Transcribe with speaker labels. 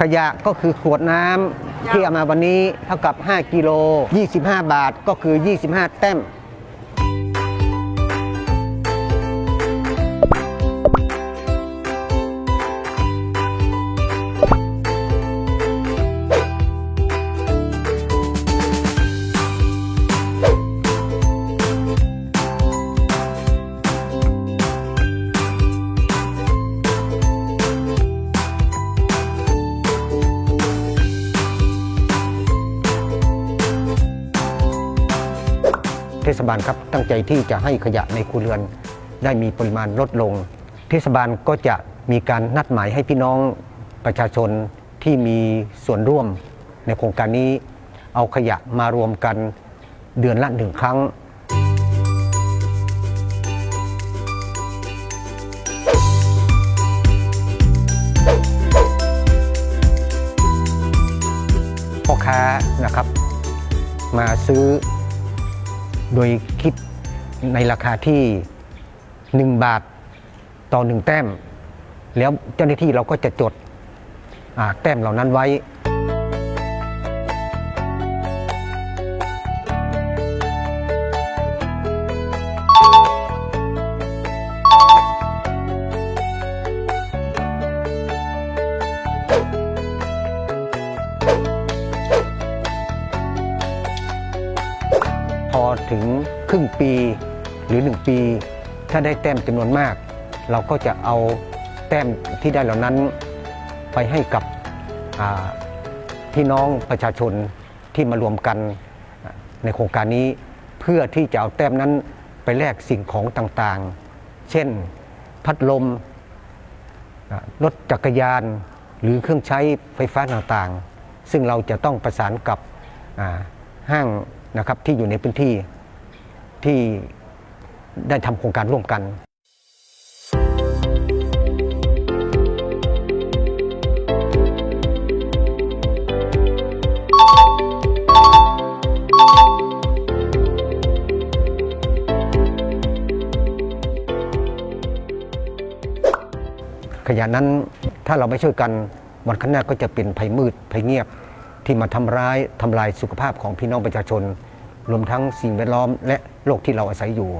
Speaker 1: ขยะก็คือขวดน้ำที่เอามาวันนี้เท่ากับ 5 กิโล 25 บาทก็คือ 25 แต้ม ศบาลครับตั้งใจที่จะให้ขยะในครัวเรือน ได้มีปริมาณลดลง เทศบาลก็จะมีการนัดหมายให้พี่น้องประชาชนที่มีส่วนร่วมในโครงการนี้ เอาขยะมารวมกันเดือนละหนึ่งครั้งพ่อค้านะครับ มาซื้อ โดยคิดในราคาที่ 1 บาทต่อ 1 แต้ม แล้วเจ้าหน้าที่เราก็จะจดแต้มเหล่านั้นไว้ พอถึงครึ่งปีหรือ 1 ปี ถ้าได้แต้มจำนวนมาก เราก็จะเอาแต้มที่ได้เหล่านั้นไปให้กับพี่น้องประชาชนที่มารวมกันในโครงการนี้ เพื่อที่จะเอาแต้มนั้นไปแลกสิ่งของต่างๆ เช่นพัดลมรถจักรยานหรือเครื่องใช้ไฟฟ้าต่างๆ ซึ่งเราจะต้องประสานกับห้าง นะครับที่อยู่ในพื้นที่ที่ได้ทำโครงการร่วมกันขยะนั้นถ้าเราไม่ช่วยกันวันข้างหน้าก็จะเป็นภัยมืดภัยเงียบ ที่มาทำร้ายทำลายสุขภาพของพี่น้องประชาชน รวมทั้งสิ่งแวดล้อมและโลกที่เราอาศัยอยู่